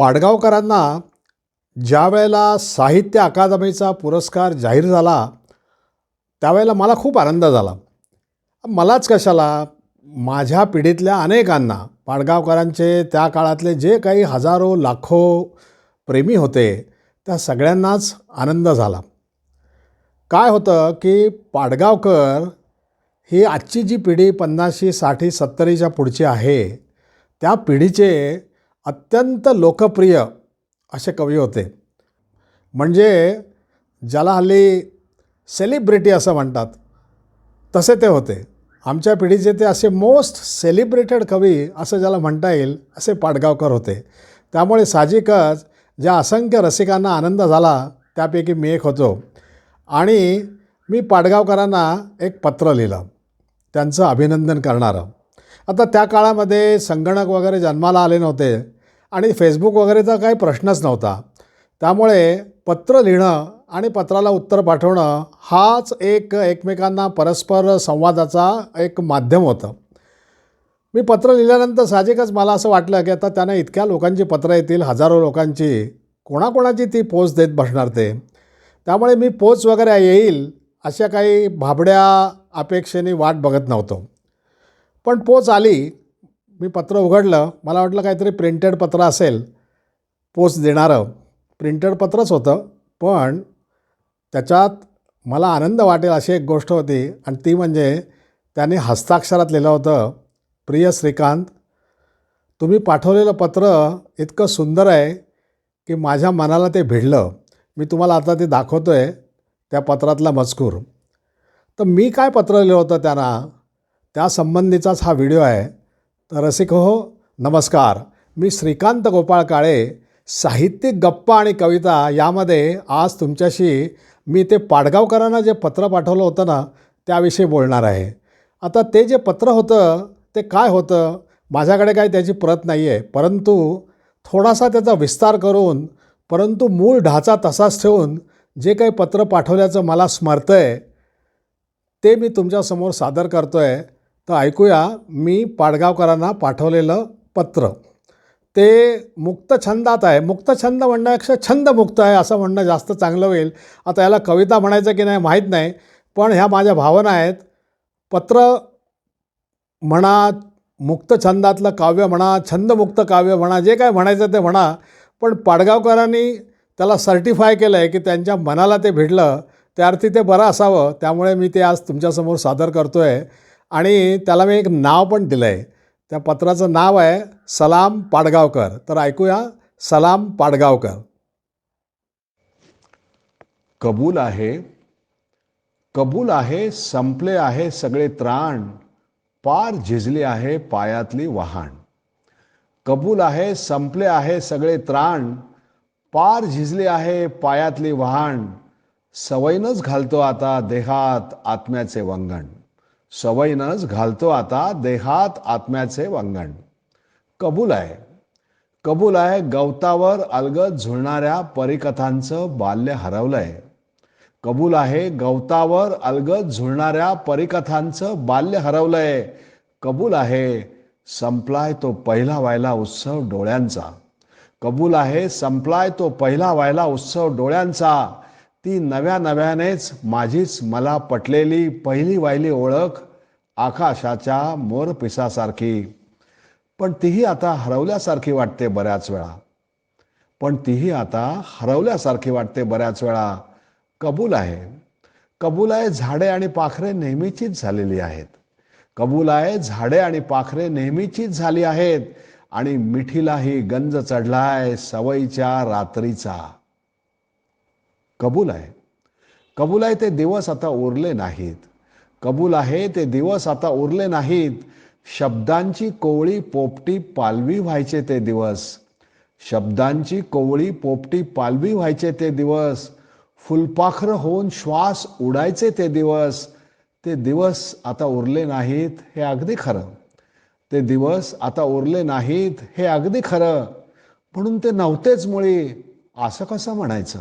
पाडगावकरांना ज्या वेळेला साहित्य अकादमीचा पुरस्कार जाहीर झाला त्यावेळेला मला खूप आनंद झाला. मलाच कशाला माझ्या पिढीतल्या अनेकांना पाडगावकरांचे त्या काळातले जे काही हजारो लाखो प्रेमी होते त्या सगळ्यांनाच आनंद झाला. काय होतं की पाडगावकर ही आजची जी पिढी पन्नाशी साठी सत्तरीच्या पुढची आहे त्या पिढीचे अत्यंत लोकप्रिय असे कवी होते. म्हणजे ज्याला हल्ली सेलिब्रिटी असं म्हणतात तसे ते होते. आमच्या पिढीचे ते असे मोस्ट सेलिब्रेटेड कवी असं ज्याला म्हणता येईल असे पाडगावकर होते. त्यामुळे साहजिकच ज्या असंख्य रसिकांना आनंद झाला त्यापैकी मी एक होतो. आणि मी पाडगावकरांना एक पत्र लिहिलं त्यांचं अभिनंदन करणारं. आता त्या काळामध्ये संगणक वगैरे जन्माला आले नव्हते आणि फेसबुक वगैरेचा काही प्रश्नच नव्हता. त्यामुळे पत्र लिहिणं आणि पत्राला उत्तर पाठवणं हाच एक एकमेकांना परस्पर संवादाचा एक माध्यम होतं. मी पत्र लिहिल्यानंतर साहजिकच मला असं वाटलं की आता त्यांना इतक्या लोकांची पत्रं येतील हजारो लोकांची कोणाकोणाची ती पोच देत बसणार ते. त्यामुळे मी पोच वगैरे येईल अशा काही भाबड्या अपेक्षेने वाट बघत नव्हतो. पण पोच आली. मी पत्र उघडलं. मला वाटलं काहीतरी प्रिंटेड पत्र असेल. पोच देणारं. प्रिंटेड पत्रच होतं. पण त्याच्यात मला आनंद वाटेल अशी एक गोष्ट होती. आणि ती म्हणजे त्याने हस्ताक्षरात लिहिलं होतं प्रिय श्रीकांत तुम्ही पाठवलेलं पत्र इतकं सुंदर आहे की माझ्या मनाला ते भिडलं. मी तुम्हाला आता ते दाखवतो आहे त्या पत्रातला मजकूर. तर मी काय पत्र लिहिलं होतं त्यांना? त्यासंबंधीचाच हा व्हिडिओ आहे. तर रसिक हो नमस्कार. मी श्रीकांत गोपाळ काळे साहित्यिक गप्पा आणि कविता यामध्ये आज तुमच्याशी मी ते पाडगावकरांना जे पत्र पाठवलं होतं ना त्याविषयी बोलणार आहे. आता ते जे पत्र होतं ते काय होतं? माझ्याकडे काही त्याची प्रत नाही आहे परंतु थोडासा त्याचा विस्तार करून परंतु मूळ ढाचा तसाच ठेवून जे काही पत्र पाठवल्याचं मला स्मरतं आहे ते मी तुमच्यासमोर सादर करतो आहे तर ऐकूया मी पाडगावकरांना पाठवलेलं पत्र. ते मुक्त छंदात आहे. मुक्त छंद म्हणण्यापेक्षा आहे असं म्हणणं जास्त चांगलं होईल. आता याला कविता म्हणायचं की नाही माहीत नाही पण ह्या माझ्या भावना आहेत. पत्र म्हणा मुक्त छंदातलं काव्य म्हणा छंदमुक्त काव्य म्हणा जे काय म्हणायचं ते म्हणा पण पाडगावकरांनी त्याला सर्टिफाय केलं आहे की त्यांच्या मनाला ते भिडलं. त्या अर्थी ते बरं असावं. त्यामुळे मी ते आज तुमच्यासमोर सादर करतो आहे आणि त्याला मी एक नाव पण दिलं आहे त्या पत्राचं नाव आहे सलाम पाडगावकर. तर ऐकूया सलाम पाडगावकर. कबूल आहे कबूल आहे संपले आहे सगळे त्राण पार झिजले आहे पायातली वहाण कबूल आहे संपले आहे सगळे त्राण पार झिजले आहे पायातली वहाण सवयीनंच घालतो आता देहात आत्म्याचे वंगण. सवयीनंच घालतो आता देहात आत्म्याचे वंगण. कबूल आहे. कबूल आहे गवतावर अलगद झुळणाऱ्या परिकथांचं बाल्य हरवलंय. कबूल आहे गवतावर अलगद झुळणाऱ्या परिकथांचं बाल्य हरवलंय. कबूल आहे संपलाय तो पहिला व्हायला उत्सव डोळ्यांचा. कबूल आहे संपलाय तो पहिला व्हायला उत्सव डोळ्यांचा. ती नव्या नव्यानेच माझीच मला पटलेली पहिली वाहिली ओळख आकाशाच्या मोरपिसासारखी पण तीही आता हरवल्यासारखी वाटते बऱ्याच वेळा. पण तीही आता हरवल्यासारखी वाटते बऱ्याच वेळा. कबूल आहे. कबूल आहे झाडे आणि पाखरे नेहमीचीच झालेली आहेत. कबूल आहे झाडे आणि पाखरे नेहमीचीच झाली आहेत. आणि मिठीलाही गंज चढलाय सवयीच्या रात्रीचा. कबूल आहे. कबूल आहे ते दिवस आता उरले नाहीत. कबूल आहे ते दिवस आता उरले नाहीत. शब्दांची कोवळी पोपटी पालवी व्हायचे ते दिवस. शब्दांची कोवळी पोपटी पालवी व्हायचे ते दिवस. फुलपाखरं होऊन श्वास उडायचे ते दिवस. ते दिवस आता उरले नाहीत हे अगदी खरं. ते दिवस आता उरले नाहीत हे अगदी खरं. म्हणून ते नव्हतेच मुळी. असं कसं म्हणायचं?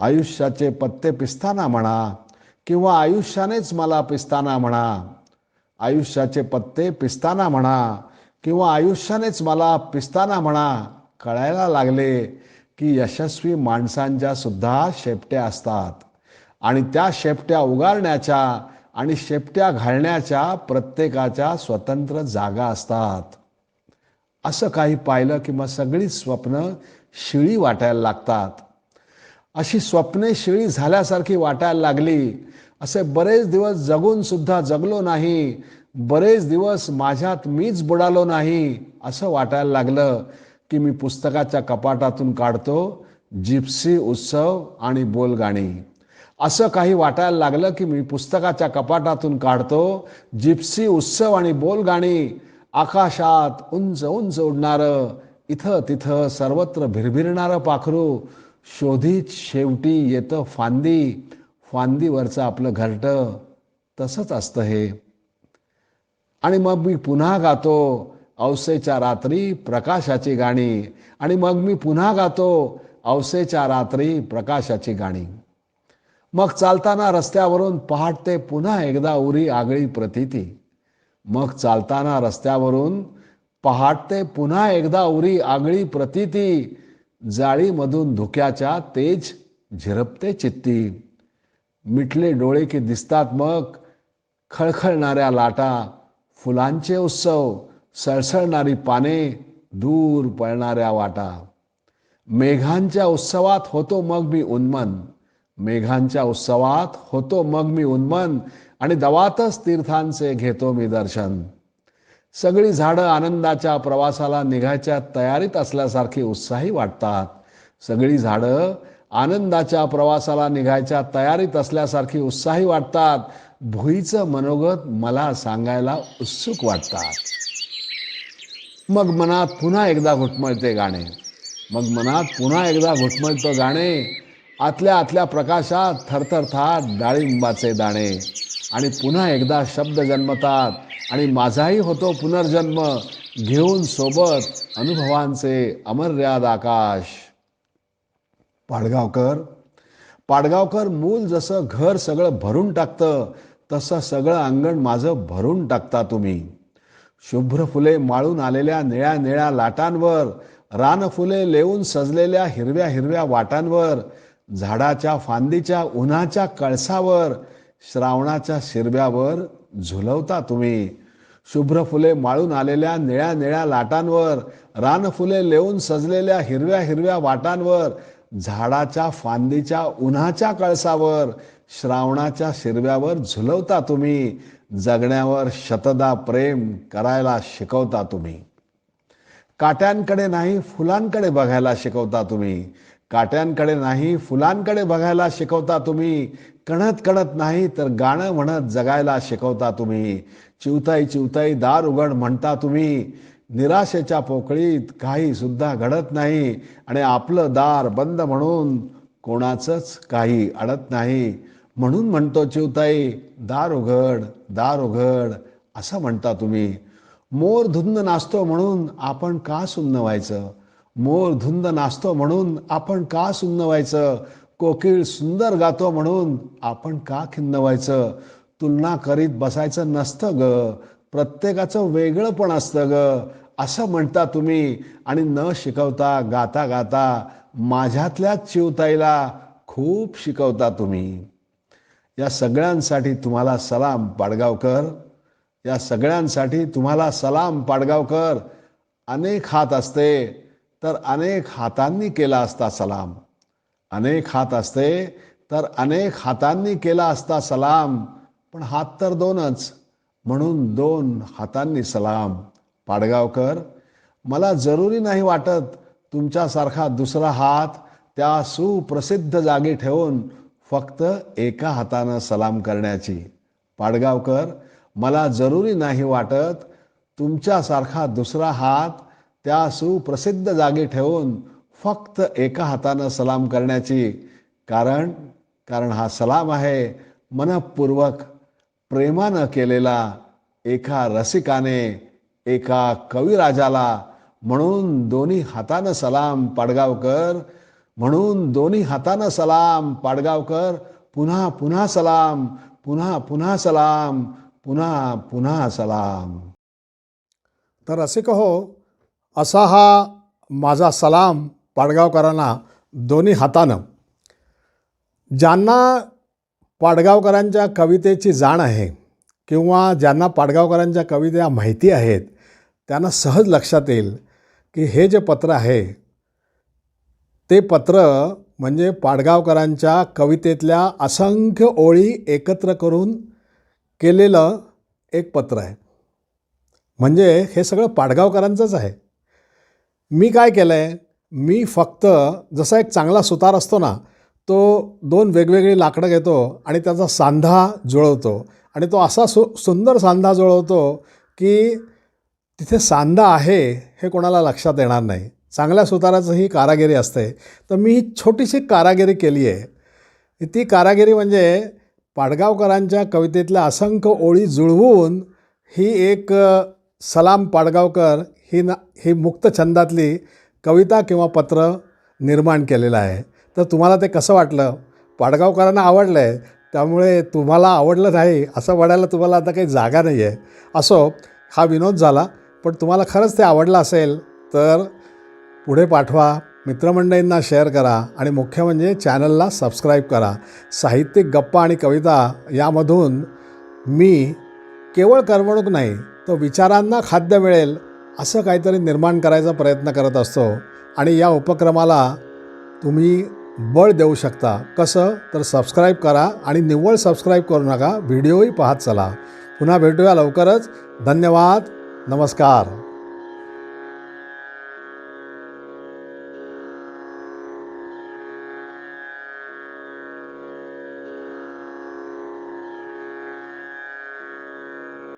आयुष्याचे पत्ते पिसताना म्हणा किंवा आयुष्यानेच मला पिसताना म्हणा. आयुष्याचे पत्ते पिसताना म्हणा किंवा आयुष्यानेच मला पिसताना म्हणा. कळायला लागले की यशस्वी माणसांच्या सुद्धा शेपट्या असतात. आणि त्या शेपट्या उगारण्याच्या आणि शेपट्या घालण्याच्या प्रत्येकाच्या स्वतंत्र जागा असतात. असं काही पाहिलं की मग सगळी स्वप्न शिळी वाटायला लागतात. अशी स्वप्ने शिळी झाल्यासारखी वाटायला लागली. असे बरेच दिवस जगून सुद्धा जगलो नाही. बरेच दिवस माझ्यात मीच बुडालो नाही असं वाटायला लागलं की मी पुस्तकाच्या कपाटातून काढतो जिप्सी उत्सव आणि बोलगाणी. असं काही वाटायला लागलं की मी पुस्तकाच्या कपाटातून काढतो जिप्सी उत्सव आणि बोलगाणी आकाशात उंच उंच उडणारं इथं तिथं सर्वत्र भिरभिरणारं पाखरू शोधीत शेवटी येतं फांदी. फांदीवरचं आपलं घरटं. तसंच असतं हे. आणि मग मी पुन्हा गातो अवसेच्या रात्री प्रकाशाची गाणी. आणि मग मी पुन्हा गातो अवसेच्या रात्री प्रकाशाची गाणी. मग चालताना रस्त्यावरून पहाटे पुन्हा एकदा उरी आगळी प्रतीती. मग चालताना रस्त्यावरून पहाटे पुन्हा एकदा उरी आगळी प्रतीती. जाळीमधून धुक्याच्या तेज झिरपते चित्ती. मिटले डोळे की दिसतात मग खळखळणाऱ्या लाटा. फुलांचे उत्सव सळसळणारी पाने दूर पळणाऱ्या वाटा. मेघांच्या उत्सवात होतो मग मी उन्मन. मेघांच्या उत्सवात होतो मग मी उन्मन. आणि दवातच तीर्थांचे घेतो मी दर्शन. सगळी झाडं आनंदाच्या प्रवासाला निघायच्या तयारीत असल्यासारखी उत्साही वाटतात. सगळी झाडं आनंदाच्या प्रवासाला निघायच्या तयारीत असल्यासारखी उत्साही वाटतात. भुईचं मनोगत मला सांगायला उत्सुक वाटतात. मग मनात पुन्हा एकदा घुटमळते गाणे. मग मनात पुन्हा एकदा घुटमळतं गाणे. आतल्या आतल्या प्रकाशात थरथरथात डाळिंबाचे दाणे. आणि पुन्हा एकदा शब्द जन्मतात. आणि माझाही होतो पुनर्जन्म. घेऊन सोबत अनुभवांचे अमर्याद आकाश. पाडगावकर. पाडगावकर मूल जसं घर सगळं भरून टाकतं तसं सगळं अंगण माझं भरून टाकता तुम्ही. शुभ्र फुले माळून आलेल्या निळ्या निळ्या लाटांवर रानफुले लेऊन सजलेल्या हिरव्या हिरव्या वाटांवर झाडाच्या फांदीच्या उन्हाच्या कळसावर श्रावणाच्या शिरव्यावर झुलवता तुम्ही. शुभ्र फुले माळून आलेल्या निळ्या निळ्या लाटांवर रानफुले लेऊन सजलेल्या हिरव्या हिरव्या वाटांवर झाडाच्या फांदीच्या उन्हाच्या कळसावर श्रावणाच्या शिरव्यावर झुलवता तुम्ही. जगण्यावर शतदा प्रेम करायला शिकवता तुम्ही. काट्यांकडे नाही फुलांकडे बघायला शिकवता तुम्ही. काट्यांकडे नाही फुलांकडे बघायला शिकवता तुम्ही. कणत कणत नाही तर गाणं म्हणत जगायला शिकवता तुम्ही. चिवताई चिवताई दार उघड म्हणता तुम्ही. निराशेच्या पोकळीत काही सुद्धा घडत नाही. आणि आपलं दार बंद म्हणून कोणाचंच काही अडत नाही. म्हणून म्हणतो चिवताई दार उघड दार उघड असं म्हणता तुम्ही. मोर धुंद नाचतो म्हणून आपण का सुन्न व्हायचं? मोर धुंद नाचतो म्हणून आपण का सुन्न व्हायचं कोकिळ सुंदर गातो म्हणून आपण का खिन्न व्हायचं तुलना करीत बसायचं नसतं ग. प्रत्येकाचं वेगळं पण असतं ग. असं म्हणता तुम्ही आणि न शिकवता गाता गाता माझ्यातल्याच चिवताईला खूप शिकवता तुम्ही. या सगळ्यांसाठी तुम्हाला सलाम पाडगावकर. या सगळ्यांसाठी तुम्हाला सलाम पाडगावकर. अनेक हात असते. तर अनेक हातांनी केला असता सलाम. अनेक हात असते तर अनेक हातांनी केला असता सलाम. पण हात तर दोनच म्हणून दोन हातांनी सलाम. पाडगावकर मला जरुरी नाही वाटत तुमच्यासारखा दुसरा हात त्या सुप्रसिद्ध जागी ठेवून फक्त एका हातानं सलाम करण्याची. पाडगावकर मला जरुरी नाही वाटत तुमच्यासारखा दुसरा हात त्या सुप्रसिद्ध जागी ठेवून फक्त एका हातानं सलाम करण्याची. कारण कारण हा सलाम आहे मनपूर्वक प्रेमानं केलेला एका रसिकाने एका कविराजाला म्हणून दोन्ही हातानं सलाम पाडगावकर म्हणून दोन्ही हातानं सलाम पाडगावकर पुन्हा पुन्हा सलाम पुन्हा पुन्हा सलाम पुन्हा पुन्हा सलाम. तर असे कहो असा हा माझा सलाम पाडगावकरांना दोन्ही हातानं. ज्यांना पाडगावकरांच्या कवितेची जाण आहे किंवा ज्यांना पाडगावकरांच्या कविता माहिती आहेत त्यांना सहज लक्षात येईल की हे जे पत्र आहे ते पत्र म्हणजे पाडगावकरांच्या कवितेतल्या असंख्य ओळी एकत्र करून केलेलं एक पत्र आहे. म्हणजे हे सगळं पाडगावकरांचंच आहे. मी काय केलं आहे मी फक्त जसा एक चांगला सुतार असतो ना तो दोन वेगवेगळी लाकडं घेतो आणि त्याचा सांधा जुळवतो. आणि तो असा सु सुंदर सांधा जुळवतो की तिथे सांधा आहे हे कोणाला लक्षात येणार नाही. चांगल्या सुताराचं ही कारागिरी असते. तर मी ही छोटीशी कारागिरी केली आहे. ती कारागिरी म्हणजे पाडगावकरांच्या कवितेतल्या असंख्य ओळी जुळवून ही एक सलाम पाडगावकर ही ना ही मुक्त छंदातली कविता किंवा पत्र निर्माण केलेलं आहे. तर तुम्हाला ते कसं वाटलं? पाडगावकरांना आवडलं आहे त्यामुळे तुम्हाला आवडलं नाही असं म्हणायला तुम्हाला आता काही जागा नाही आहे. असो हा विनोद झाला पण तुम्हाला खरंच ते आवडलं असेल तर पुढे पाठवा मित्रमंडळींना शेअर करा आणि मुख्य म्हणजे चॅनलला सबस्क्राईब करा. साहित्यिक गप्पा आणि कविता यामधून मी केवळ करमणूक नाही तर विचारांना खाद्य मिळेल असं काहीतरी निर्माण करायचा प्रयत्न करत असतो. आणि या उपक्रमाला तुम्ही बळ देऊ शकता. कसं? तर सबस्क्राईब करा आणि निव्वळ सबस्क्राईब करू नका. व्हिडिओही पाहत चला. पुन्हा भेटूया लवकरच. धन्यवाद. नमस्कार.